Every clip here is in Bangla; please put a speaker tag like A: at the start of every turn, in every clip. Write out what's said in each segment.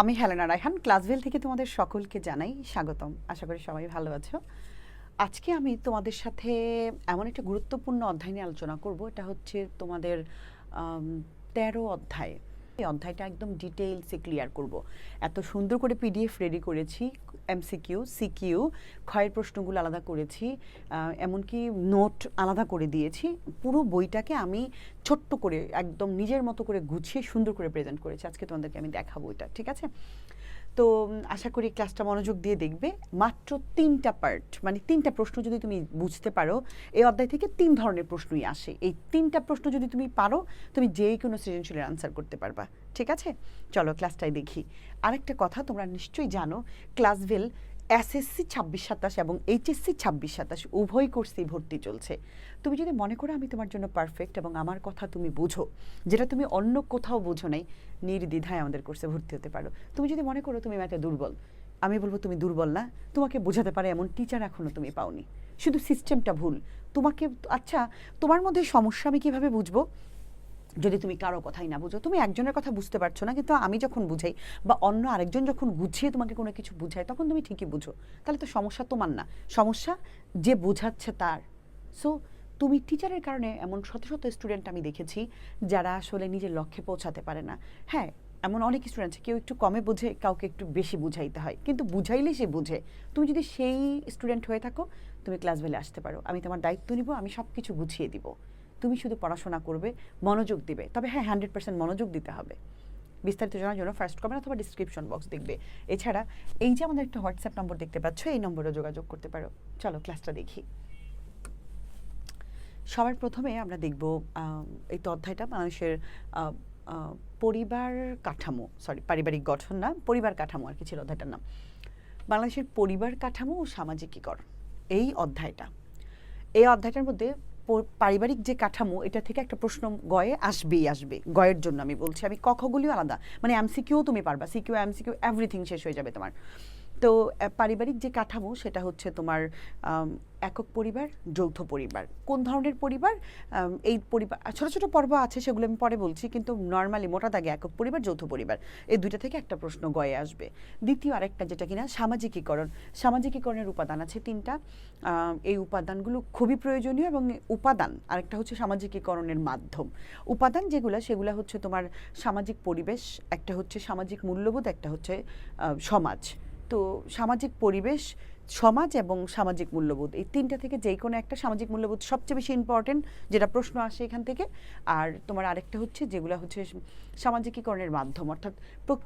A: আমি হেলেনা রায়হান, ক্লাসভেল থেকে তোমাদের সকলকে জানাই স্বাগতম। আশা করি সবাই ভালো আছো। আজকে আমি তোমাদের সাথে এমন একটা গুরুত্বপূর্ণ অধ্যায় নিয়ে আলোচনা করব। এটা হচ্ছে তোমাদের তেরো অধ্যায়। এই অধ্যায়টা একদম ডিটেইলসে ক্লিয়ার করব। এত সুন্দর করে পিডিএফ রেডি করেছি। এমসিকিউ সিকিউ ক্ষয়ের প্রশ্নগুলো আলাদা করেছি এমনকি নোট আলাদা করে দিয়েছি। পুরো বইটাকে আমি ছোট্ট করে, একদম নিজের মতো করে গুছিয়ে সুন্দর করে প্রেজেন্ট করেছি। আজকে তোমাদেরকে আমি দেখাবো এটা, ঠিক আছে? তো আশা করি ক্লাসটা মনোযোগ দিয়ে দেখবে। মাত্র তিনটা পার্ট মানে তিনটা প্রশ্ন যদি তুমি বুঝতে পারো, এই অধ্যায় থেকে তিন ধরনের প্রশ্নই আসে। এই তিনটা প্রশ্ন যদি তুমি পারো, তুমি যে কোনো সৃজনশীলের আনসার করতে পারবা। ঠিক আছে? চলো ক্লাসটাই দেখি। আরেকটা কথা তোমরা নিশ্চয়ই জানো, ক্লাসভেল এসএসসি ছাব্বিশ সাতাশ এবং এইচএসসি ছাব্বিশ সাতাশ, উভয় কোর্সেই ভর্তি চলছে। তুমি যদি মনে করো আমি তোমার জন্য পারফেক্ট এবং আমার কথা তুমি বুঝো, যেটা তুমি অন্য কোথাও বুঝো নাই, নির্দ্বিধায় আমাদের কোর্সে ভর্তি হতে পারো। তুমি যদি মনে করো তুমি ম্যাথে দুর্বল, আমি বলব তুমি দুর্বল না, তোমাকে বোঝাতে পারে এমন টিচার এখনও তুমি পাওনি। শুধু সিস্টেমটা ভুল। তোমাকে আচ্ছা তোমার মধ্যে সমস্যা আমি কীভাবে বুঝব? যদি তুমি কারও কথাই না বুঝো, তুমি একজনের কথা বুঝতে পারছ না, কিন্তু আমি যখন বুঝাই বা অন্য আরেকজন যখন গুছিয়ে তোমাকে কোনো কিছু বুঝায়, তখন তুমি ঠিকই বুঝো। তাহলে তো সমস্যা তোমার না। সমস্যা যে বোঝাচ্ছে তার। সো তুমি টিচারের কারণে এমন শত শত স্টুডেন্ট আমি দেখেছি যারা আসলে নিজের লক্ষ্যে পৌঁছাতে পারে না। হ্যাঁ এমন অনেক স্টুডেন্ট আছে, কেউ একটু কমে বোঝে, কাউকে একটু বেশি বুঝাইতে হয়। কিন্তু বুঝাইলে সে বুঝে। তুমি যদি সেই স্টুডেন্ট হয়ে থাকো, তুমি ক্লাস বেলে আসতে পারো। আমি তোমার দায়িত্ব নিব, আমি সব কিছু বুঝিয়ে দিব। তুমি শুধু পড়াশোনা করবে, মনোযোগ দিবে। তবে হ্যাঁ হান্ড্রেড পার্সেন্ট মনোযোগ দিতে হবে। বিস্তারিত জানার জন্য ফার্স্ট কমেন্ট অথবা ডিসক্রিপশন বক্স দেখবে। এছাড়া এই যে আমাদের একটা হোয়াটসঅ্যাপ নম্বর দেখতে পাচ্ছ, এই নম্বরে যোগাযোগ করতে পারো। চলো ক্লাসটা দেখি। সবার প্রথমে আমরা দেখব এই তো অধ্যায়টা মানুষের পরিবার কাঠামো সরি পারিবারিক গঠন না, পরিবার কাঠামো আর কি ছিল অধ্যায়টার নাম। বাংলাদেশের পরিবার কাঠামো ও সামাজিকীকরণ। এই অধ্যায়টা। এই অধ্যায়টার মধ্যে পারিবারিক যে কাঠামো, এটা থেকে একটা প্রশ্ন গয়ে আসবেই, আসবে। গয়ের জন্য আমি বলছি, আমি কখগুলিও আলাদা। মানে এমসিকিউ তুমি পারবা সিকিউ এমসিকিউ এভরিথিং শেষ হয়ে যাবে তোমার। তো পারিবারিক যে কাঠামো, সেটা হচ্ছে তোমার একক পরিবার, যৌথ পরিবার। কোন ধরনের পরিবার? এই পরিবার ছোট ছোট পর্ব আছে, সেগুলো আমি পরে বলছি, কিন্তু নর্মালি মোটা দাগে একক পরিবার, যৌথ পরিবার। এই দুইটা থেকে একটা প্রশ্ন গয়ে আসবে। দ্বিতীয় আরেকটা যেটা কিনা, সামাজিকীকরণ। সামাজিকীকরণের উপাদান আছে তিনটা। এই উপাদানগুলো খুবই প্রয়োজনীয় এবং উপাদান, আরেকটা হচ্ছে সামাজিকীকরণের মাধ্যম। উপাদান যেগুলো, সেগুলো হচ্ছে তোমার সামাজিক পরিবেশ, একটা হচ্ছে সামাজিক মূল্যবোধ, একটা হচ্ছে সমাজ। তো সামাজিক পরিবেশ, সমাজ এবং সামাজিক মূল্যবোধ, এই তিনটা থেকে যেই কোনো একটা সামাজিক মূল্যবোধ সবচেয়ে বেশি ইম্পর্টেন্ট যেটা প্রশ্ন আসে এখান থেকে। আর তোমার আরেকটা হচ্ছে যেগুলো হচ্ছে সামাজিকীকরণের মাধ্যম, অর্থাৎ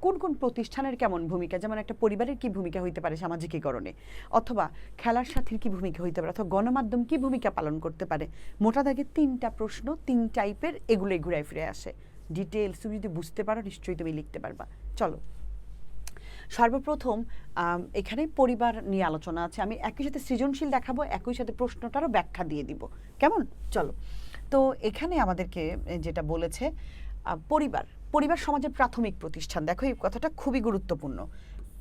A: কোন কোন প্রতিষ্ঠানের কেমন ভূমিকা? যেমন একটা পরিবারের কি ভূমিকা হইতে পারে সামাজিকীকরণে? অথবা খেলার সাথীর কি ভূমিকা হইতে পারে? অথবা গণমাধ্যম কি ভূমিকা পালন করতে পারে? মোটা দাগে তিনটা প্রশ্ন, তিন টাইপের এগুলোই ঘুরে ফিরে আসে। ডিটেলস তুমি যদি বুঝতে পারো, নিশ্চয়ই তুমি লিখতে পারবা। চলো। সর্বপ্রথম এখানে পরিবার নিয়ে আলোচনা আছে। আমি একই সাথে সৃজনশীল দেখাবো, একই সাথে প্রশ্নটারও ব্যাখ্যা দিয়ে দিব। কেমন? চলো। তো এখানে আমাদেরকে যেটা বলেছে পরিবার। পরিবার সমাজের প্রাথমিক প্রতিষ্ঠান। দেখো, এই কথাটা খুবই গুরুত্বপূর্ণ।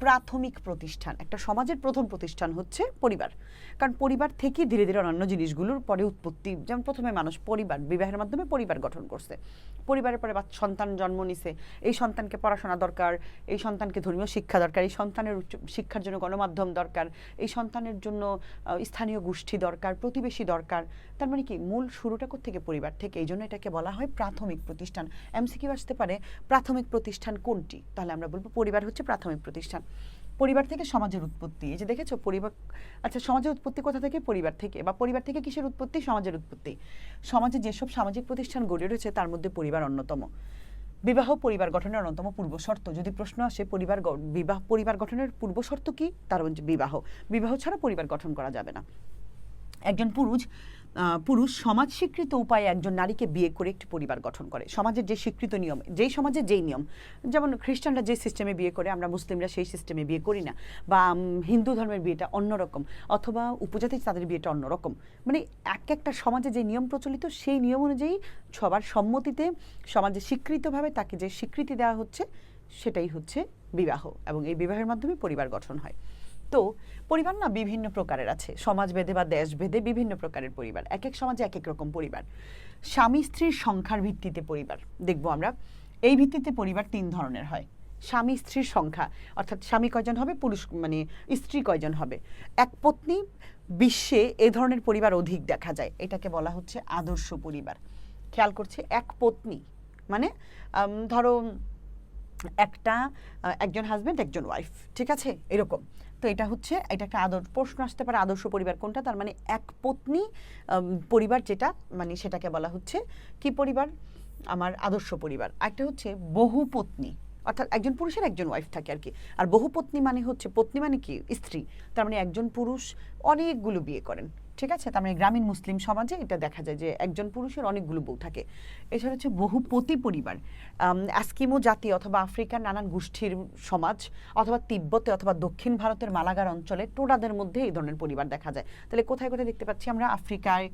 A: প্রাথমিক প্রতিষ্ঠান, একটা সমাজের প্রথম প্রতিষ্ঠান হচ্ছে পরিবার। কারণ পরিবার থেকেই ধীরে ধীরে অন্যান্য জিনিসগুলোর পরে উৎপত্তি, যেমন প্রথমে মানুষ পরিবার, বিবাহের মাধ্যমে পরিবার গঠন করছে। পরিবারের পরে সন্তান জন্ম নিছে, এই সন্তানকে পড়াশোনা দরকার, এই সন্তানকে ধর্মীয় শিক্ষা দরকার, এই সন্তানের উচ্চ, শিক্ষার জন্য গণমাধ্যম দরকার, এই সন্তানের জন্য স্থানীয় গোষ্ঠী দরকার, প্রতিবেশী দরকার। তার মানে কি? মূল শুরুটা থেকে পরিবার থেকে। এই জন্য এটাকে বলা হয় প্রাথমিক প্রতিষ্ঠান। এমসি এমসিকিউ আসতে পারে প্রাথমিক প্রতিষ্ঠান কোনটি? তাহলে আমরা বলব পরিবার হচ্ছে প্রাথমিক প্রতিষ্ঠান। পরিবার থেকে সমাজের উৎপত্তি। এই যে দেখেছ, পরিবার আচ্ছা সমাজের উৎপত্তি কোথা থেকে? পরিবার থেকে। বা পরিবার থেকে কিসের উৎপত্তি? সমাজের উৎপত্তি। সমাজে যেসব সামাজিক প্রতিষ্ঠান গড়ে রয়েছে, তার মধ্যে পরিবার অন্যতম। বিবাহ পরিবার গঠনের অন্যতম পূর্ব শর্ত। যদি প্রশ্ন আসে, পরিবার বিবাহ পরিবার গঠনের পূর্ব শর্ত কি? তার বিবাহ। বিবাহ ছাড়া পরিবার গঠন করা যাবে না। একজন পুরুষ পুরুষ সমাজ স্বীকৃত উপায়ে একজন নারীকে বিয়ে করে একটি পরিবার গঠন করে। সমাজের যে স্বীকৃত নিয়ম, যেই সমাজে যেই নিয়ম, যেমন খ্রিস্টানরা যে সিস্টেমে বিয়ে করে, আমরা মুসলিমরা সেই সিস্টেমে বিয়ে করি না, বা হিন্দু ধর্মের বিয়েটা অন্যরকম অথবা উপজাতি তাদের বিয়েটা অন্যরকম মানে এক একটা সমাজে যে নিয়ম প্রচলিত, সেই নিয়ম অনুযায়ী সবার সম্মতিতে সমাজে স্বীকৃতভাবে তাকে যে স্বীকৃতি দেওয়া হচ্ছে, সেটাই হচ্ছে বিবাহ, এবং এই বিবাহের মাধ্যমে পরিবার গঠন হয়। তো পরিবার না বিভিন্ন প্রকারের আছে। সমাজভেদে বা দেশভেদে বিভিন্ন প্রকারের পরিবার। এক এক সমাজে এক এক রকম পরিবার। স্বামী স্ত্রীর সংখ্যার ভিত্তিতে পরিবার। দেখব আমরা। এই ভিত্তিতে পরিবার তিন ধরনের হয়। স্বামী স্ত্রীর সংখ্যা, অর্থাৎ স্বামী কয়জন হবে, পুরুষ মানে স্ত্রী কয়জন হবে। এক পত্নী বিশ্বে এ ধরনের পরিবার অধিক দেখা যায়। এটাকে বলা হচ্ছে আদর্শ পরিবার। খেয়াল করছে, এক পত্নী মানে ধরো, একটা একজন হাজবেন্ড একজন ওয়াইফ ঠিক আছে? এরকম। তো এটা হচ্ছে, এটা একটা আদর, প্রশ্ন আসতে পারে আদর্শ পরিবার কোনটা? তার মানে এক পত্নী পরিবার যেটা মানে সেটাকে বলা হচ্ছে, কি পরিবার? আমার আদর্শ পরিবার। একটা হচ্ছে বহু পত্নী, অর্থাৎ একজন পুরুষের একজন ওয়াইফ থাকে আর কি। আর বহু পত্নী মানে হচ্ছে, পত্নী মানে কি? স্ত্রী। তার মানে একজন পুরুষ, অনেকগুলো বিয়ে করেন। ঠিক আছে? তার মানে গ্রামীণ মুসলিম সমাজে এটা দেখা যায় যে একজন পুরুষের অনেকগুলো বউ থাকে। এছাড়া হচ্ছে বহুপতি পরিবার। অ্যাস্কিমো জাতি অথবা আফ্রিকার নানান গোষ্ঠীর সমাজ অথবা তিব্বতে অথবা দক্ষিণ ভারতের মালাগার অঞ্চলে টোডাদের মধ্যে এই ধরনের পরিবার দেখা যায়। তাহলে কোথায় কোথায় দেখতে পাচ্ছি আমরা? আফ্রিকায়,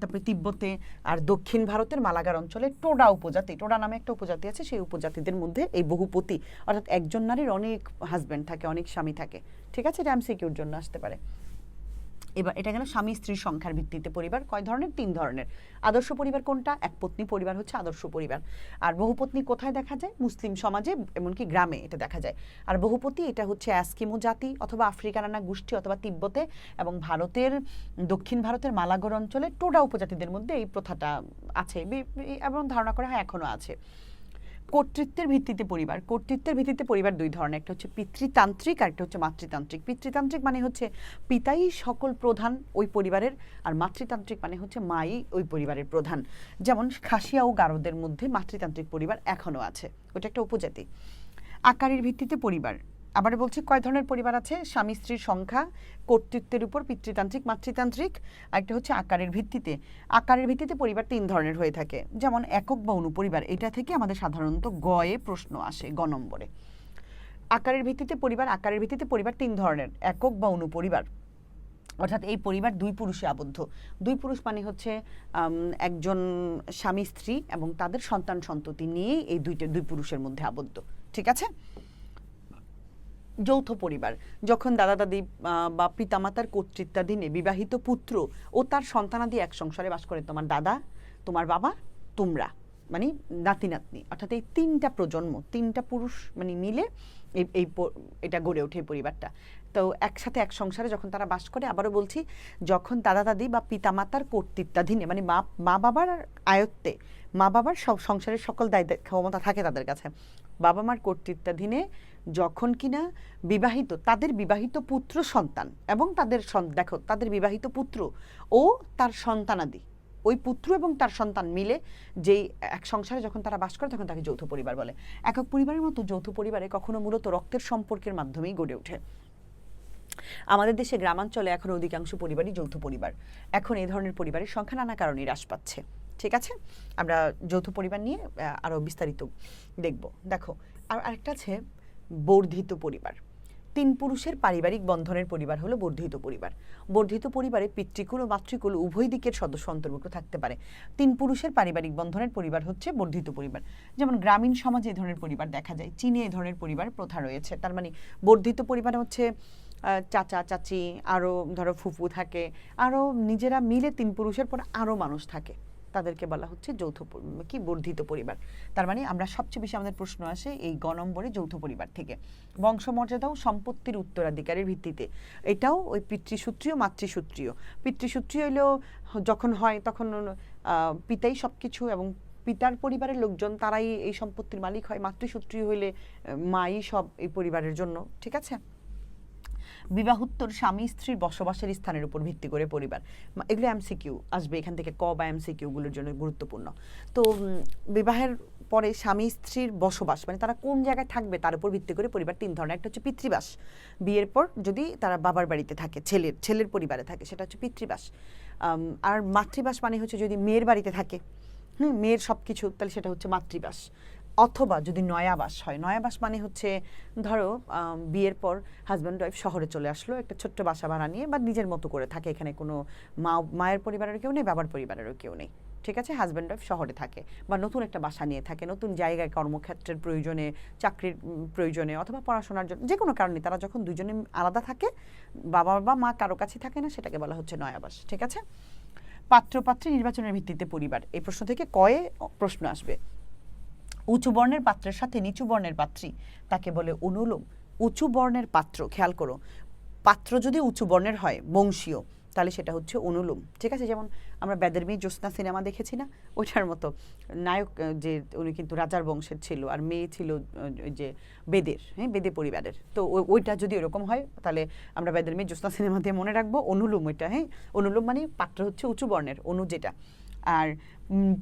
A: তারপরে তিব্বতে আর দক্ষিণ ভারতের মালাগার অঞ্চলে টোডা উপজাতি। টোডা নামে একটা উপজাতি আছে, সেই উপজাতিদের মধ্যে এই বহুপতি অর্থাৎ একজন নারীর অনেক হাজব্যান্ড থাকে, অনেক স্বামী থাকে। ঠিক আছে? এটা এমসিকিউর জন্য আসতে পারে। এবার এটা গেল স্বামী স্ত্রীর সংখ্যার ভিত্তিতে পরিবার? কয় ধরনের? তিন ধরনের। আদর্শ পরিবার কোনটা? এক পত্নী পরিবার হচ্ছে আদর্শ পরিবার। আর বহুপত্নী কোথায় দেখা যায়? মুসলিম সমাজে, এমনকি গ্রামে এটা দেখা যায়। আর বহুপতি এটা হচ্ছে অ্যাস্কিমো জাতি অথবা আফ্রিকানানা গোষ্ঠী অথবা তিব্বতে এবং ভারতের, দক্ষিণ ভারতের মালাগড় অঞ্চলে টোডা উপজাতিদের মধ্যে এই প্রথাটা আছে। এবং ধারণা করা হয় এখনও আছে। কর্তৃত্বের ভিত্তিতে পরিবার। কর্তৃত্বের ভিত্তিতে পরিবার দুই ধরনের। একটা হচ্ছে পিতৃতান্ত্রিক আর একটা হচ্ছে মাতৃতান্ত্রিক। পিতৃতান্ত্রিক মানে হচ্ছে পিতাই সকল প্রধান ওই পরিবারের আর মাতৃতান্ত্রিক মানে হচ্ছে মাই ওই পরিবারের প্রধান। যেমন খাসিয়া ও গারদের মধ্যে মাতৃতান্ত্রিক পরিবার এখনও আছে। ওটা একটা উপজাতি। আকারের ভিত্তিতে পরিবার। আবার বলছি, কয় ধরনের পরিবার আছে? স্বামী, স্ত্রীর সংখ্যা, কর্তৃত্বের উপর, পিতৃতান্ত্রিক, মাতৃতান্ত্রিক, আরেকটা হচ্ছে আকারের ভিত্তিতে। আকারের ভিত্তিতে পরিবার তিন ধরনের হয়ে থাকে। যেমন একক বা অনুপরিবার, এটা থেকে আমাদের সাধারণত গয়ে প্রশ্ন আসে গ নম্বরে। আকারের ভিত্তিতে পরিবার, আকারের ভিত্তিতে পরিবার তিন ধরনের, একক বা অনুপরিবার। অর্থাৎ এই পরিবার দুই পুরুষে আবদ্ধ। দুই পুরুষ মানে হচ্ছে একজন স্বামী, স্ত্রী এবং তাদের সন্তান সন্ততি নিয়েই এই দুইটা, দুই পুরুষের মধ্যে আবদ্ধ। ঠিক আছে? যৌথ পরিবার। যখন দাদা, দাদি বা পিতামাতার কর্তৃত্বাধীনে বিবাহিত পুত্র ও তার সন্তানাদি এক সংসারে বাস করে তোমার দাদা, তোমার বাবা, তোমরা মানে নাতি, নাতনি, অর্থাৎ এই তিনটা প্রজন্ম, তিনটা পুরুষ মানে মিলে এই এই এটা গড়ে ওঠে পরিবারটা। তো একসাথে এক সংসারে যখন তারা বাস করে, আবারও বলছি, যখন দাদা, দাদি বা পিতামাতার কর্তৃত্বাধীনে মানে মা মা বাবার আয়ত্তে, মা বাবার সব সংসারের সকল দায় দায়- ক্ষমতা থাকে তাদের কাছে। বাবা মার কর্তৃত্বাধীনে যখন কিনা বিবাহিত, তাদের বিবাহিত পুত্র সন্তান এবং তাদের দেখো, তাদের বিবাহিত পুত্র ও তার সন্তানাদি। ওই পুত্র এবং তার সন্তান মিলে যেই এক সংসারে যখন তারা বাস করে, তখন তাকে যৌথ পরিবার বলে। একক পরিবারের মতো যৌথ পরিবারে কখনো মূলত রক্তের সম্পর্কের মাধ্যমেই গড়ে ওঠে। আমাদের দেশে গ্রামাঞ্চলে এখন অধিকাংশ পরিবারই যৌথ পরিবার। এখন এই ধরনের পরিবারের সংখ্যা নানা কারণে হ্রাস পাচ্ছে। ঠিক আছে? আমরা যৌথ পরিবার নিয়ে আরও বিস্তারিত দেখব। দেখো, আর আরেকটা আছে বর্ধিত পরিবার। তিন পুরুষের পারিবারিক বন্ধনের পরিবার হলো বর্ধিত পরিবার। বর্ধিত পরিবারে পিতৃকুল ও মাতৃকুল উভয় দিকের সদস্য অন্তর্ভুক্ত থাকতে পারে। তিন পুরুষের পারিবারিক বন্ধনের পরিবার হচ্ছে বর্ধিত পরিবার। যেমন গ্রামীণ সমাজে এই ধরনের পরিবার দেখা যায়, চীনে এই ধরনের পরিবার প্রথা রয়েছে। তার মানে বর্ধিত পরিবার হচ্ছে চাচা, চাচি আরও ধরো ফুফু থাকে আরও নিজেরা মিলে তিন পুরুষের পর আরও মানুষ থাকে। তাদেরকে বলা হচ্ছে যৌথ কি বর্ধিত পরিবার। তার মানে আমরা সবচেয়ে বেশি আমাদের প্রশ্ন আসে এই গ নম্বরে যৌথ পরিবার থেকে। বংশমর্যাদা ও সম্পত্তির উত্তরাধিকারের ভিত্তিতে। এটাও ওই পিতৃসূত্রীয়, মাতৃসূত্রীয়। পিতৃসূত্রীয় হলেও যখন হয় তখন পিতাই সব কিছু এবং পিতার পরিবারের লোকজন তারাই এই সম্পত্তির মালিক হয়। মাতৃসূত্রীয় হইলে মাই সব এই পরিবারের জন্য। ঠিক আছে? বিবাহোত্তর স্বামী স্ত্রীর বসবাসের স্থানের উপর ভিত্তি করে পরিবার। এগুলো এমসিকিউ আসবে এখান থেকে ক বা এমসিকিউগুলোর জন্য গুরুত্বপূর্ণ। তো বিবাহের পরে স্বামী স্ত্রীর বসবাস মানে তারা কোন জায়গায় থাকবে তার উপর ভিত্তি করে পরিবার তিন ধরনের। একটা হচ্ছে পিতৃবাস, বিয়ের পর যদি তারা বাবার বাড়িতে থাকে, ছেলের ছেলের পরিবারে থাকে, সেটা হচ্ছে পিতৃবাস। আর মাতৃবাস মানে হচ্ছে যদি মেয়ের বাড়িতে থাকে, হুম, মেয়ের সব কিছু তাহলে সেটা হচ্ছে মাতৃবাস। অথবা যদি নয়াবাস হয়, নয়াবাস মানে হচ্ছে ধরো বিয়ের পর হাজব্যান্ড ওয়াইফ শহরে চলে আসলো, একটা ছোট্ট বাসা ভাড়া নিয়ে বা নিজের মতো করে থাকে, এখানে কোনো মা, মায়ের পরিবারের কেউ নেই, বাবার পরিবারেরও কেউ নেই, ঠিক আছে? হাজব্যান্ড ওয়াইফ শহরে থাকে বা নতুন একটা বাসা নিয়ে থাকে, নতুন জায়গায় কর্মক্ষেত্রের প্রয়োজনে, চাকরির প্রয়োজনে অথবা পড়াশোনার জন্য, যে কোনো কারণে তারা যখন দুজনে আলাদা থাকে, বাবা বা মা কারও কাছে থাকে না, সেটাকে বলা হচ্ছে নয়াবাস, ঠিক আছে? পাত্র পাত্রী নির্বাচনের ভিত্তিতে পরিবার, এই প্রশ্ন থেকে কয়ে প্রশ্ন আসবে। উঁচু বর্ণের পাত্রের সাথে নিচু বর্ণের পাত্রী। তাকে বলে অনুলোম। উঁচু বর্ণের পাত্র, খেয়াল করো। পাত্র যদি উঁচু বর্ণের হয়, বংশীয়, তাহলে সেটা হচ্ছে অনুলোম। ঠিক আছে? যেমন আমরা বেদের মেয়ে জ্যোৎস্না সিনেমা দেখেছি না? ওইটার মতো নায়ক যে উনি কিন্তু রাজার বংশের ছিল আর মেয়ে ছিল যে বেদের হ্যাঁ বেদে পরিবারের। তো ওইটা যদি এরকম হয়, তাহলে আমরা বেদের মেয়ে জ্যোৎস্না সিনেমা দিয়ে মনে রাখব অনুলোম ওইটা হ্যাঁ? অনুলোম মানে পাত্র হচ্ছে উঁচু বর্ণের, অনু যেটা। আর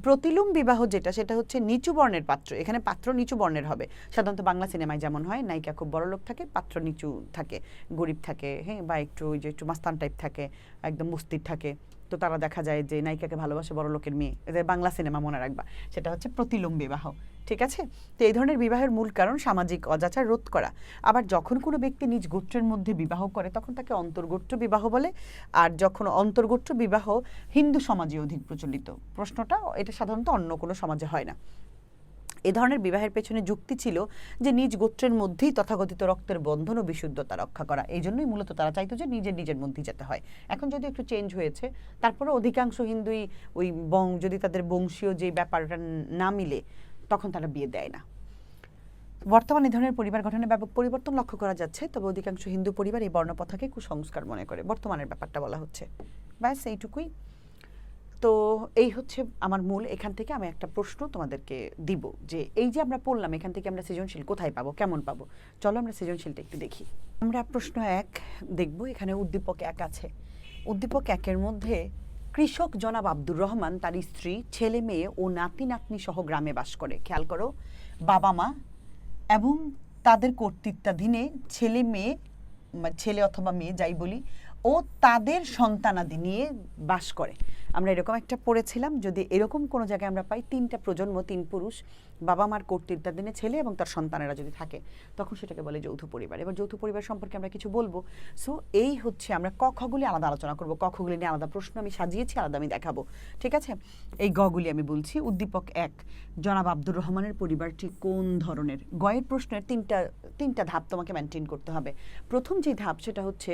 A: প্রতিলুম বিবাহ যেটা, সেটা হচ্ছে নিচু বর্ণের পাত্র। এখানে পাত্র নিচু বর্ণের হবে। সাধারণত বাংলা সিনেমায় যেমন হয়, নায়িকা খুব বড় লোক থাকে, পাত্র নিচু থাকে, গরিব থাকে হ্যাঁ বা একটু ওই যে একটু মাস্তান টাইপ থাকে, একদম মুস্তির থাকে। তো তারা দেখা যায় যে নায়িকাকে ভালোবাসে বড় লোকের মেয়ে। এদের বাংলা সিনেমা মনে রাখবা, সেটা হচ্ছে প্রতিলোম বিবাহ, ঠিক আছে? তো এই ধরনের বিবাহের মূল কারণ সামাজিক অজাচার রোধ করা। আবার যখন কোনো ব্যক্তি নিজ গোত্রের মধ্যে বিবাহ করে, তখন তাকে অন্তর্গোত্র বিবাহ বলে। আর যখন অন্তর্গোত্র বিবাহ হিন্দু সমাজে অধিক প্রচলিত, প্রশ্নটা এটা সাধারণত অন্য কোনো সমাজে হয় না। এ ধরনের বিবাহের পেছনে যুক্তি ছিল যে নিজ গোত্রের মধ্যেই তথাকথিত রক্তের বন্ধন ও বিশুদ্ধতা রক্ষা করা। এই জন্যই মূলত তারা চাইতো যে নিজের নিজের মধ্যেই যেতে হয়। এখন যদি একটু চেঞ্জ হয়েছে তারপরে অধিকাংশ হিন্দুই ওই বং, যদি তাদের বংশীয় যে ব্যাপারটা না মিলে, তখন তারা বিয়ে দেয় না। বর্তমানে এই ধরনের পরিবার গঠনের ব্যাপক পরিবর্তন লক্ষ্য করা যাচ্ছে, তবে অধিকাংশ হিন্দু পরিবার এই বর্ণপথাকে কুসংস্কার মনে করে। বর্তমানের ব্যাপারটা বলা হচ্ছে। ব্যাস, এইটুকুই। তো এই হচ্ছে আমার মূল, এখান থেকে আমি একটা প্রশ্ন তোমাদেরকে দিব যে এই যে আমরা পড়লাম, এখান থেকে আমরা সৃজনশীল কোথায় পাবো, কেমন পাবো? চলো আমরা সৃজনশীলটা একটু দেখি। আমরা প্রশ্ন এক দেখব, এখানে উদ্দীপক এক আছে। উদ্দীপক একের মধ্যে কৃষক জনাব আব্দুর রহমান তার স্ত্রী, ছেলে মেয়ে ও নাতি নাতনি সহ গ্রামে বাস করে। খেয়াল করো, বাবা মা এবং তাদের কর্তৃত্বাধীনে ছেলে মেয়ে, ছেলে অথবা মেয়ে যাই বলি, ও তাদের সন্তানাদি নিয়ে বাস করে। আমরা এরকম একটা পড়েছিলাম, যদি এরকম কোনো জায়গায় আমরা পাই, তিনটা প্রজন্ম, তিন পুরুষ, বাবা মার কর্তৃত্বাধীনে ছেলে এবং তার সন্তানেরা যদি থাকে, তখন সেটাকে বলে যৌথ পরিবার। এবার যৌথ পরিবার সম্পর্কে আমরা কিছু বলব। সো এই হচ্ছে আমরা ক খগুলি আলাদা আলোচনা করব। ক খগুলি নিয়ে আলাদা প্রশ্ন আমি সাজিয়েছি, আলাদা আমি দেখাবো। ঠিক আছে? এই গগুলি আমি বলছি। উদ্দীপক এক, জনাব আব্দুর রহমানের পরিবারটি কোন ধরনের? গয়ের প্রশ্নের তিনটা তিনটা ধাপ তোমাকে মেনটেন করতে হবে। প্রথম যে ধাপ সেটা হচ্ছে,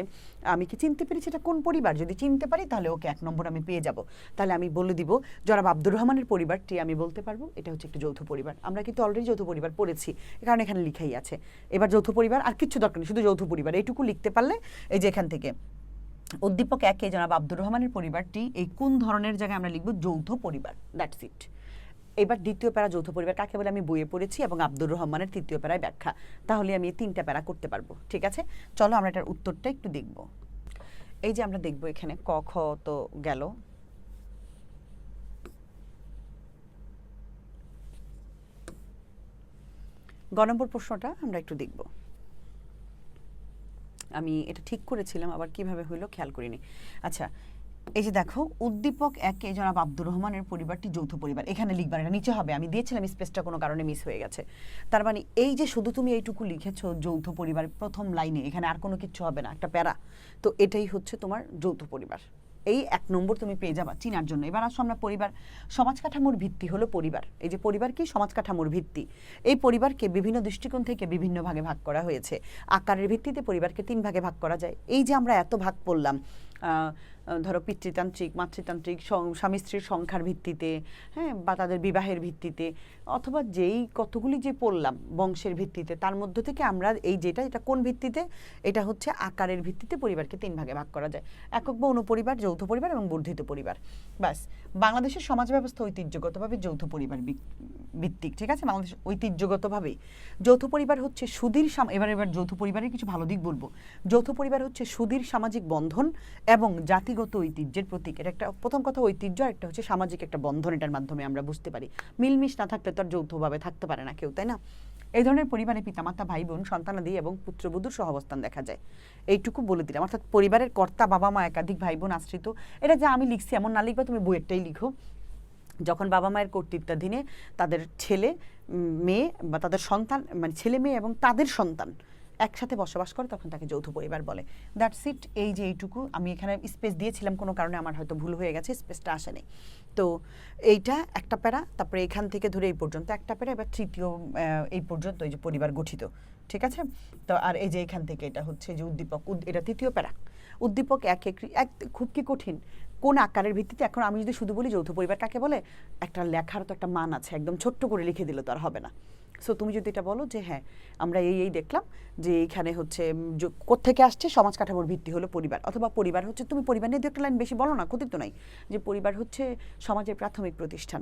A: আমি কি চিনতে পেরেছি এটা কোন পরিবার? যদি চিনতে পারি তাহলে ওকে এক নম্বর আমি পেয়ে যাব। তাহলে আমি বলে দিব, জনাব আব্দুর রহমানের পরিবারটি আমি বলতে পারব, এটা হচ্ছে একটি যৌথ পরিবার। আমরা কিন্তু অলরেডি যৌথ পরিবার পড়েছি কারণ এখানে লিখাই আছে। এবার যৌথ পরিবার, আর কিছু দরকার নেই, শুধু যৌথ পরিবার, এইটুকু লিখতে পারলে এই যে এখান থেকে। উদ্দীপক একে জনাব আব্দুর রহমানের পরিবারটি, এই কোন ধরনের জায়গায় আমরা লিখব যৌথ পরিবার দ্যাটস ইট এবার দ্বিতীয় প্যারা যৌথ পরিবার, কাকে বলে আমি বইয়ে পড়েছি এবং আব্দুর রহমানের তৃতীয় প্যারায় ব্যাখ্যা, তাহলে আমি এই তিনটা প্যারা করতে পারব, ঠিক আছে? চলো আমরা এটার উত্তরটা একটু দেখব। এই যে আমরা দেখব এখানে ক, খ তো গেল গ নম্বর প্রশ্নটা আমরা একটু দেখব। আমি এটা ঠিক করেছিলাম, আবার কীভাবে হইল খেয়াল করিনি। আচ্ছা এই যে দেখো, উদ্দীপক একে জনাব আব্দুর রহমানের পরিবারটি যৌথ পরিবার। এখানে লিখবার এটা নিচে হবে। আমি দিয়েছিলাম স্পেসটা কোনো কারণে মিস হয়ে গেছে। তার মানে এই যে শুধু তুমি এইটুকু লিখেছো যৌথ পরিবার প্রথম লাইনে এখানে আর কোনো কিছু হবে না, একটা প্যারা। তো এটাই হচ্ছে তোমার যৌথ পরিবার। এই এক নম্বর তুমি পেয়ে যাবা চিনার জন্য। এবার আসো আমরা পরিবার, সমাজ কাঠামোর ভিত্তি হলো পরিবার। এই যে পরিবার কি? সমাজ কাঠামোর ভিত্তি। এই পরিবারকে বিভিন্ন দৃষ্টিকোণ থেকে বিভিন্ন ভাগে ভাগ করা হয়েছে। আকারের ভিত্তিতে পরিবারকে তিন ভাগে ভাগ করা যায়। এই যে আমরা এত ভাগ পড়লাম ধরো পিতৃতান্ত্রিক, মাতৃতান্ত্রিক স্বামী স্ত্রীর সংখ্যার ভিত্তিতে হ্যাঁ বা তাদের বিবাহের ভিত্তিতে, অথবা যেই কতগুলি যে পড়লাম বংশের ভিত্তিতে, তার মধ্য থেকে আমরা এই যেটা, এটা কোন ভিত্তিতে? এটা হচ্ছে আকারের ভিত্তিতে পরিবারকে তিন ভাগে ভাগ করা যায়। একক বা অনুপরিবার, যৌথ পরিবার এবং বর্ধিত পরিবার। ব্যাস, বাংলাদেশের সমাজ ব্যবস্থা ঐতিহ্যগতভাবে যৌথ পরিবার ভিত্তিক, ঠিক আছে? বাংলাদেশ ঐতিহ্যগতভাবেই যৌথ পরিবার হচ্ছে সাম- এবার এবার যৌথ পরিবারের কিছু ভালো দিক বলব। যৌথ পরিবার হচ্ছে সুদীর সামাজিক বন্ধন এবং জাতিগত ঐতিহ্যের প্রতীক। এটা একটা প্রথম কথা ঐতিহ্য, আর একটা হচ্ছে সামাজিক একটা বন্ধন এটার মাধ্যমে আমরা বুঝতে পারি। মিলমিশ না থাকলে তো আর যৌথভাবে থাকতে পারে না কেউ, তাই না? এই ধরনের পরিবারে পিতামাতা ভাই বোন সন্তানাদি এবং পুত্রবধূর সহাবস্থান দেখা যায়। এইটুকু বলে দিলাম। অর্থাৎ পরিবারের কর্তা বাবা মা একাধিক ভাই বোন আশ্রিত, এটা যা আমি লিখছি এমন না লিখবা তুমি বইয়েরটাই লিখো। যখন বাবা মায়ের কর্তৃত্বাধীনে তাদের ছেলে মেয়ে বা তাদের সন্তান মানে ছেলে মেয়ে এবং তাদের সন্তান একসাথে বসবাস করে, তখন তাকে যৌথ পরিবার বলে। দ্যাটস ইট এই যে এইটুকু। আমি এখানে স্পেস দিয়েছিলাম, কোনো কারণে আমার হয়তো ভুল হয়ে গেছে স্পেসটা আসেনি। তো এইটা একটা প্যারা, তারপরে এখান থেকে ধরে এই পর্যন্ত একটা প্যারা, এবার তৃতীয় এই পর্যন্ত এই যে পরিবার গঠিত, ঠিক আছে? তো আর এই যে এখান থেকে এটা হচ্ছে যে উদ্দীপক, উদ- এটা তৃতীয় প্যারা। উদ্দীপক এক এক এক, খুব কি কঠিন। কোন আকারের ভিত্তিতে, এখন আমি যদি শুধু বলি যৌথ পরিবার কাকে বলে, একটা লেখার তো একটা মান আছে, একদম ছোট্ট করে লিখে দিলে তো আর হবে না। সো তুমি যদি এটা বলো যে হ্যাঁ আমরা এই এই দেখলাম যে এখানে হচ্ছে কোথেকে আসছে, সমাজ কাঠামোর ভিত্তি হলো পরিবার। অথবা পরিবার হচ্ছে, তুমি পরিবার নিয়ে দু একটা লাইন বেশি বলো না ক্ষতি তো নাই যে পরিবার হচ্ছে সমাজের প্রাথমিক প্রতিষ্ঠান।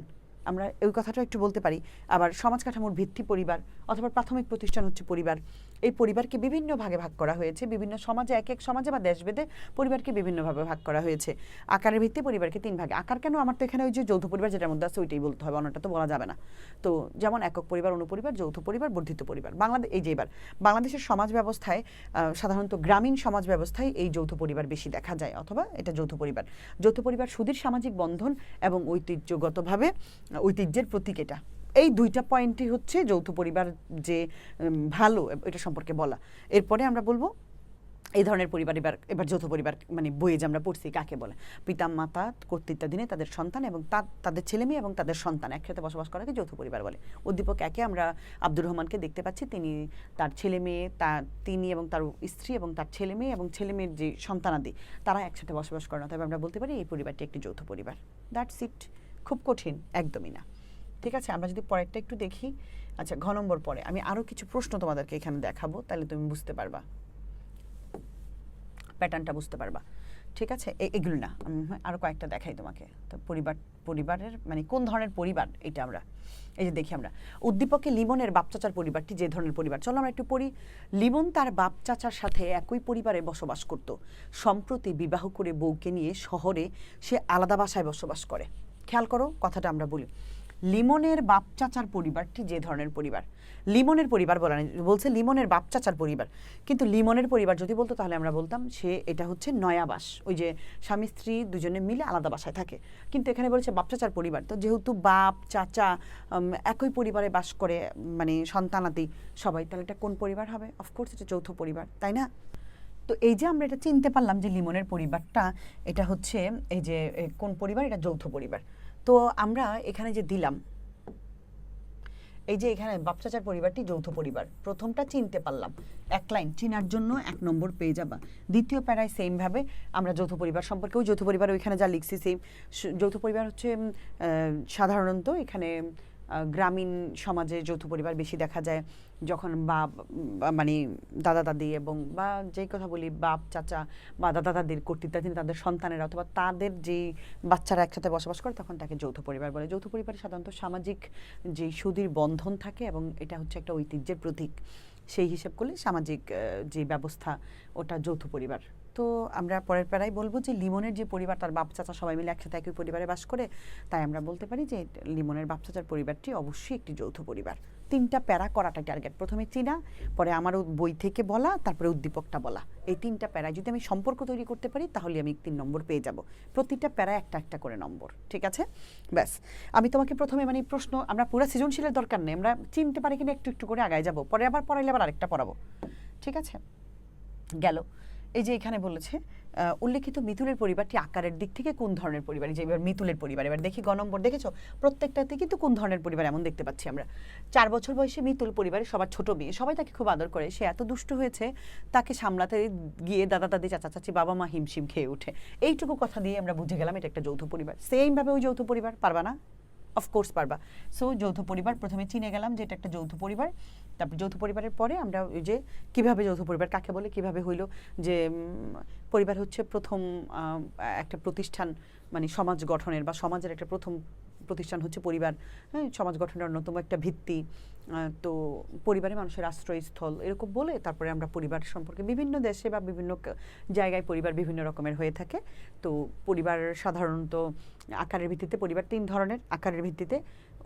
A: আমরা ওই কথাটা একটু বলতে পারি। আবার সমাজ কাঠামোর ভিত্তি পরিবার, অথবা প্রাথমিক প্রতিষ্ঠান হচ্ছে পরিবার। এই পরিবারকে বিভিন্ন ভাগে ভাগ করা হয়েছে। বিভিন্ন সমাজে, এক এক সমাজে বা দেশভেদে পরিবারকে বিভিন্নভাবে ভাগ করা হয়েছে। আকারের ভিত্তি পরিবারকে তিন ভাগে। আকার কেন? আমার তো এখানে ওই যে যৌথ পরিবার যেটার মধ্যে আছে, ওইটাই বলতে হবে, অন্যটা তো বলা যাবে না। তো যেমন একক পরিবার, অনুপরিবার, যৌথ পরিবার, বর্ধিত পরিবার। বাংলাদেশ এই যে এবার, বাংলাদেশের সমাজ ব্যবস্থায় সাধারণত গ্রামীণ সমাজ ব্যবস্থায় এই যৌথ পরিবার বেশি দেখা যায়, অথবা এটা যৌথ পরিবার। যৌথ পরিবার সুদীর সামাজিক বন্ধন এবং ঐতিহ্যগতভাবে ঐতিহ্যের প্রতীক এটা। এই দুইটা পয়েন্টই হচ্ছে যৌথ পরিবার যে ভালো, এটা সম্পর্কে বলা। এরপরে আমরা বলব, এই ধরনের পরিবার এবার এবার যৌথ পরিবার মানে বইয়ে যে আমরা পড়ছি, কাকে বলে? পিতা মাতা কর্তৃত্বাধীনে তাদের সন্তান এবং তাদের ছেলে মেয়ে এবং তাদের সন্তান একসাথে বসবাস করাকে যৌথ পরিবার বলে। উদ্দীপক একে আমরা আব্দুর রহমানকে দেখতে পাচ্ছি, তিনি তার ছেলে মেয়ে তার তিনি এবং তার স্ত্রী এবং তার ছেলে মেয়ে এবং ছেলে মেয়ের যে সন্তানাদি, তারা একসাথে বসবাস করে না। তবে আমরা বলতে পারি, এই পরিবারটি একটি যৌথ পরিবার। দ্যাটস ইট খুব কঠিন, একদমই না। ঠিক আছে, আমরা যদি পরেরটা একটু দেখি। আচ্ছা ঘ নম্বর পরে। আমি আরও কিছু প্রশ্ন তোমাদেরকে এখানে দেখাবো, তাহলে তুমি বুঝতে পারবা। প্যাটার্নটা বুঝতে পারবা। ঠিক আছে এগুলো না, আমি আরও কয়েকটা দেখাই তোমাকে। তো পরিবার, পরিবারের মানে কোন ধরনের পরিবার এটা আমরা? এই যে দেখি আমরা। উদ্দীপকে লিমনের বাপ চাচার পরিবারটি যে ধরনের পরিবার? চলো আমরা একটু পড়ি। লিমন তার বাপ চাচার সাথে একই পরিবারে বসবাস করত। সম্প্রতি বিবাহ করে বউকে নিয়ে শহরে সে আলাদা বাসায় বসবাস করে। খেয়াল করো, কথাটা আমরা বলি। লিমনের বাপ চাচার পরিবারটি যে ধরনের পরিবার, লিমনের পরিবার বলা বলছে লিমনের বাপ চাচার পরিবার। কিন্তু লিমনের পরিবার যদি বলতো তাহলে আমরা বলতাম সে, এটা হচ্ছে নয়াবাস, ওই যে স্বামী স্ত্রী দুজনে মিলে আলাদা বাসায় থাকে। কিন্তু এখানে বলছে বাপ চাচার পরিবার, তো যেহেতু বাপ, চাচা একই পরিবারে বাস করে মানে সন্তানাদি সবাই, তাহলে এটা কোন পরিবার হবে? অফকোর্স এটা যৌথ পরিবার, তাই না? তো এই যে আমরা এটা চিনতে পারলাম যে লিমনের পরিবারটা, এটা হচ্ছে এই যে কোন পরিবার? এটা যৌথ পরিবার। তো আমরা এখানে যে দিলাম, এই যে এখানে বাপচাচার পরিবারটি যৌথ পরিবার, প্রথমটা চিনতে পারলাম। এক লাইন, চিনার জন্য এক নম্বর পেয়ে যাবা। দ্বিতীয় প্যারায় সেমভাবে আমরা যৌথ পরিবার সম্পর্কেও, যৌথ পরিবার ওইখানে যা লিখছি সেম যৌথ পরিবার হচ্ছে সাধারণত এখানে গ্রামীণ সমাজে যৌথ পরিবার বেশি দেখা যায় যখন বাপ মানে দাদা, দাদি এবং বা যেই কথা বলি বাপ, চাচা বা দাদা, দাদির কর্তৃত্বাধীন তাদের সন্তানেরা অথবা তাদের যে বাচ্চারা একসাথে বসবাস করে তখন তাকে যৌথ পরিবার বলে। যৌথ পরিবারে সাধারণত সামাজিক যে সুদীর বন্ধন থাকে এবং এটা হচ্ছে একটা ঐতিহ্যের প্রতীক। সেই হিসেব করলে সামাজিক যে ব্যবস্থা ওটা যৌথ পরিবার তো আমরা পরের প্যারাই বলব যে লিমনের যে পরিবার, তার বাপ চাচা সবাই মিলে একসাথে একই পরিবারে বাস করে, তাই আমরা বলতে পারি যে লিমনের বাপ চাচার পরিবারটি অবশ্যই একটি যৌথ পরিবার। তিনটা প্যারা করাটা টার্গেট প্রথমে চীনা, পরে আমারও বই থেকে বলা, তারপরে উদ্দীপকটা বলা। এই তিনটা প্যারায় যদি আমি সম্পর্ক তৈরি করতে পারি, তাহলে আমি তিন নম্বর পেয়ে যাব। প্রতিটা প্যারা একটা একটা করে নম্বর, ঠিক আছে? ব্যাস। আমি তোমাকে প্রথমে মানে প্রশ্ন, আমরা পুরো সৃজনশীলের দরকার নেই, আমরা চিনতে পারি কিনা একটু একটু করে আগায় যাব। পরে আবার পড়াইলে আবার আরেকটা পড়াবো। ঠিক আছে? গেল। এই যে এখানে বলেছে উল্লেখিত মিতুলের পরিবারটি আকারের দিক থেকে কোন ধরনের পরিবার? যে এবার মিতুলের পরিবার, এবার দেখি গ নম্বর, দেখেছ? প্রত্যেকটাতে কিন্তু কোন ধরনের পরিবার এমন দেখতে পাচ্ছি আমরা। চার বছর বয়সে মিতুল পরিবারের সবার ছোট মেয়ে, সবাই তাকে খুব আদর করে, সে এত দুষ্ট হয়েছে, তাকে সামলাতে গিয়ে দাদা, দাদি, চাচা, চাচি, বাবা, মা হিমশিম খেয়ে ওঠে। এইটুকু কথা দিয়ে আমরা বুঝে গেলাম এটা একটা যৌথ পরিবার। সেম ভাবে ওই যৌথ পরিবার, পারবা না? অফকোর্স পারবা। সো যৌথ পরিবার, প্রথমে চিনে গেলাম যে এটা একটা যৌথ পরিবার। তারপর যৌথ পরিবারের পরে আমরা ওই যে কীভাবে যৌথ পরিবার, কাকে বলে, কীভাবে হইল যে পরিবার হচ্ছে প্রথম একটা প্রতিষ্ঠান মানে সমাজ গঠনের বা সমাজের একটা প্রথম প্রতিষ্ঠান হচ্ছে পরিবার। হ্যাঁ সমাজ গঠনের অন্যতম একটা ভিত্তি। তো পরিবারে মানুষের আশ্রয়স্থল এরকম বলে তারপরে আমরা পরিবার সম্পর্কে বিভিন্ন দেশে বা বিভিন্ন জায়গায় পরিবার বিভিন্ন রকমের হয়ে থাকে। তো পরিবার সাধারণত আকারের ভিত্তিতে, পরিবার তিন ধরনের আকারের ভিত্তিতে।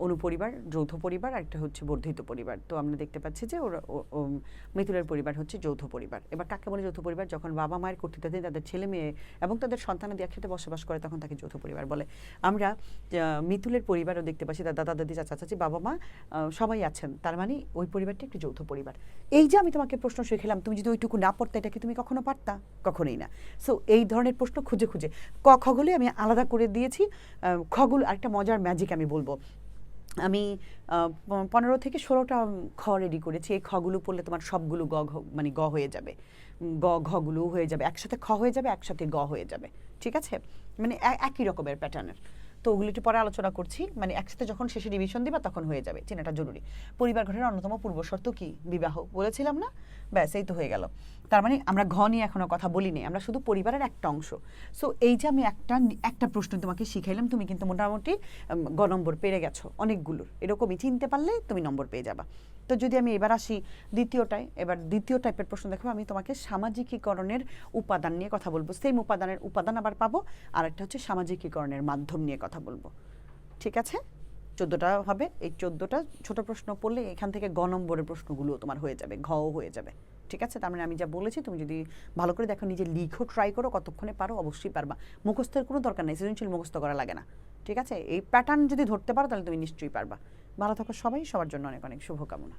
A: অনুপরিবার যৌথ পরিবার আর একটা হচ্ছে বর্ধিত পরিবার। তো আমরা দেখতে পাচ্ছি যে ওরা মিতুলের পরিবার হচ্ছে যৌথ পরিবার। এবার কাকে বলে যৌথ পরিবার? যখন বাবা মায়ের কর্তৃত্বাধীন তাদের ছেলে মেয়ে এবং তাদের সন্তানাদি একসাথে বসবাস করে তখন তাকে যৌথ পরিবার বলে। আমরা আহ, মিতুলের পরিবারও দেখতে পাচ্ছি তার দাদা দাদি চাচা চাচি বাবা মা সবাই আছেন। তার মানে ওই পরিবারটি একটি যৌথ পরিবার। এই যে আমি তোমাকে প্রশ্ন শিখেলাম তুমি যদি ওইটুকু না পড়তে এটা কি তুমি কখনো পারতা? কখনোই না। সো এই ধরনের প্রশ্ন খুঁজে খুঁজে। ক খগুলি আমি আলাদা করে দিয়েছি। খগুলো আরেকটা মজার ম্যাজিক আমি বলব। আমি পনেরো থেকে ষোলোটা খ রেডি করেছি। এই খগুলো পড়লে তোমার সবগুলো গ মানে গ হয়ে যাবে। গ ঘগুলো হয়ে যাবে। একসাথে খ হয়ে যাবে, একসাথে গ হয়ে যাবে। ঠিক আছে? মানে একই রকমের প্যাটার্নের তো ওগুলো একটু পরে আলোচনা করছি। মানে একসাথে যখন শেষে ডিভিশন দিবা তখন হয়ে যাবে, চেনাটা জরুরি। পরিবার গঠনের অন্যতম পূর্ব শর্ত কি? বিবাহ। বলেছিলাম না? ব্যাস, এই তো হয়ে গেল। তার মানে আমরা ঘ নিয়ে এখনও কথা বলিনি, আমরা শুধু পরিবারের একটা অংশ। সো এই যে আমি একটা একটা প্রশ্ন তোমাকে শিখাইলাম, তুমি কিন্তু মোটামুটি গ নম্বর পেরে গেছো অনেকগুলোর। এরকমই চিনতে পারলে তুমি নম্বর পেয়ে যাবা। তো যদি আমি এবার আসি দ্বিতীয়টায়, এবার দ্বিতীয় টাইপের প্রশ্ন দেখো, আমি তোমাকে সামাজিকীকরণের উপাদান নিয়ে কথা বলব। সেম উপাদানের উপাদান আবার পাবো আর একটা হচ্ছে সামাজিকীকরণের মাধ্যম নিয়ে কথা বলব। ঠিক আছে? চোদ্দোটা হবে, এই চোদ্দোটা ছোট প্রশ্ন পড়লে এখান থেকে গ নম্বরের প্রশ্নগুলো তোমার হয়ে যাবে, ঘও হয়ে যাবে। ঠিক আছে? তার মানে আমি যা বলেছি, তুমি যদি ভালো করে দেখো, নিজে লিখো ট্রাই করো, কতক্ষণে পারো, অবশ্যই পারবা। মুখস্থের কোনো দরকার নেই, সৃজনশীল মুখস্থ করা লাগে না। ঠিক আছে? এই প্যাটার্ন যদি ধরতে পারো, তাহলে তুমি নিশ্চয়ই পারবা। ভালো থাকো সবাই সবার জন্য অনেক অনেক শুভকামনা।